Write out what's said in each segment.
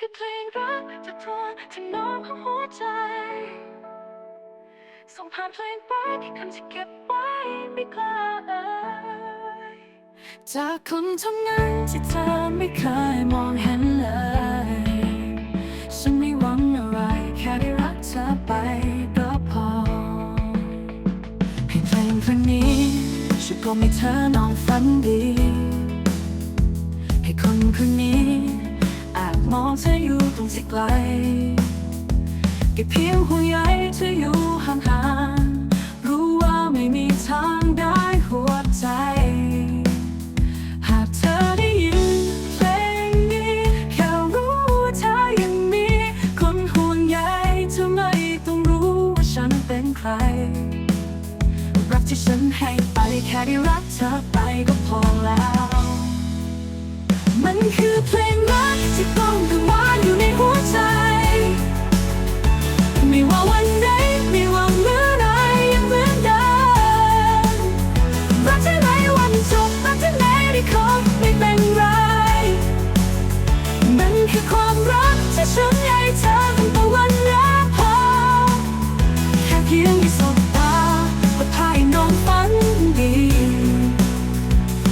คือเพลงรักจากทวนทำนองของหัวใจ ส่งผ่านเพลงไปคำที่เก็บไว้ไม่กล้าเอ่ยจากคนทำงานที่เธอไม่เคยมองเห็นเลย ฉันไม่หวังอะไรแค่ได้รักเธอไปก็พอให้เพลงเพลงนี้ช่วยกลมให้เธอนอนฝันดี ให้คนคนนี้ มองเธออยู่ตรงที่ไกลแค่เพียงห่วงใยเธออยู่ห่างๆรู้ว่าไม่มีทางได้หัวใจ หากเธอได้ยินเพลงนี้แค่รู้ว่าเธอยังมีคนห่วงใยเธอไม่ต้องรู้ว่าฉันเป็นใคร รักที่ฉันให้ไปแค่ได้รักเธอไปก็พอแล้ว มันคือเพลง ไม่ว่าวันไหนไม่ว่าเมื่อไรยังเหมือนเดิมรักที่ไหนวันจบรักที่ไหนได้คบไม่เป็นไร มันคือความรักที่ฉันให้เธอตั้งแต่วันแรกพบแค่เพียงได้สบตาก็พายน้อนฝันดี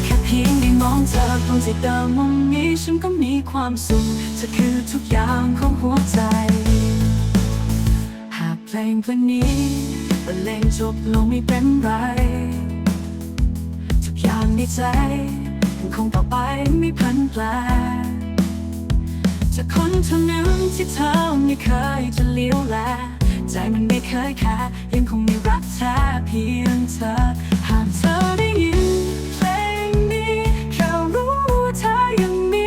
แค่เพียงได้มองเธอตรงที่เดิมมุมนี้ฉันก็มีความสุขเธอคือทุกอย่างของหัวใจ เพลงเพลงนี้บรรเลงจบลงไม่เป็นไร ทุกอย่างในใจยังคงต่อไปไม่พันแปรจากคนเท่านั้นที่เธอไม่เคยจะเลี้ยวแล ใจมันไม่เคยแค่ยังคงมีรักแท้เพียงเธอ หากเธอได้ยินเพลงนี้แค่รู้ว่าเธอยังมี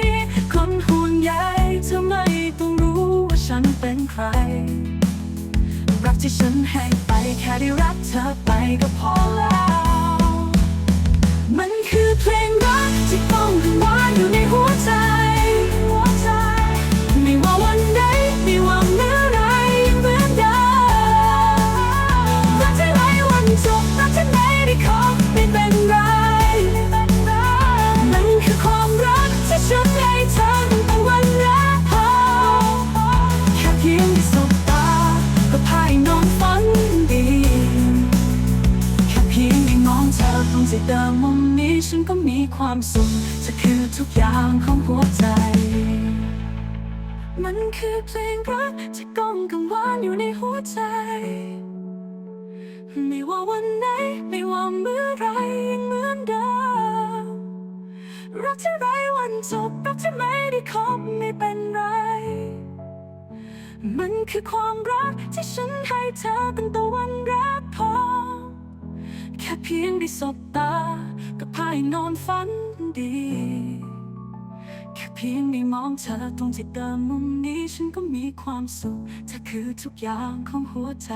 คนห่วงใยเธอไม่ต้องรู้ว่าฉันเป็นใคร ที่ฉันให้ไปแค่ได้รักเธอไปก็พอ องเธองที่เดิมมุมนี้ฉันก็มีความสุขเธอคือทุกอย่างของหัวใจ มันคือเพลงรักที่ก้องกังวานอยู่ในหัวใจ ไม่ว่าวันไหน ไม่ว่าเมื่อไรยังเหมือนเดิม รักที่ไรวันจบ รักที่ไม่ได้คบไม่เป็นไร มันคือความรักที่ฉันให้เธอตั้งต่วั พียงได้สบตา ก็พายนอนฝันดี แค่เพียงได้มองเธอตรงที่เดิมมุมนี้ฉันก็มีความสุขเธอคือทุกอย่างของหัวใจ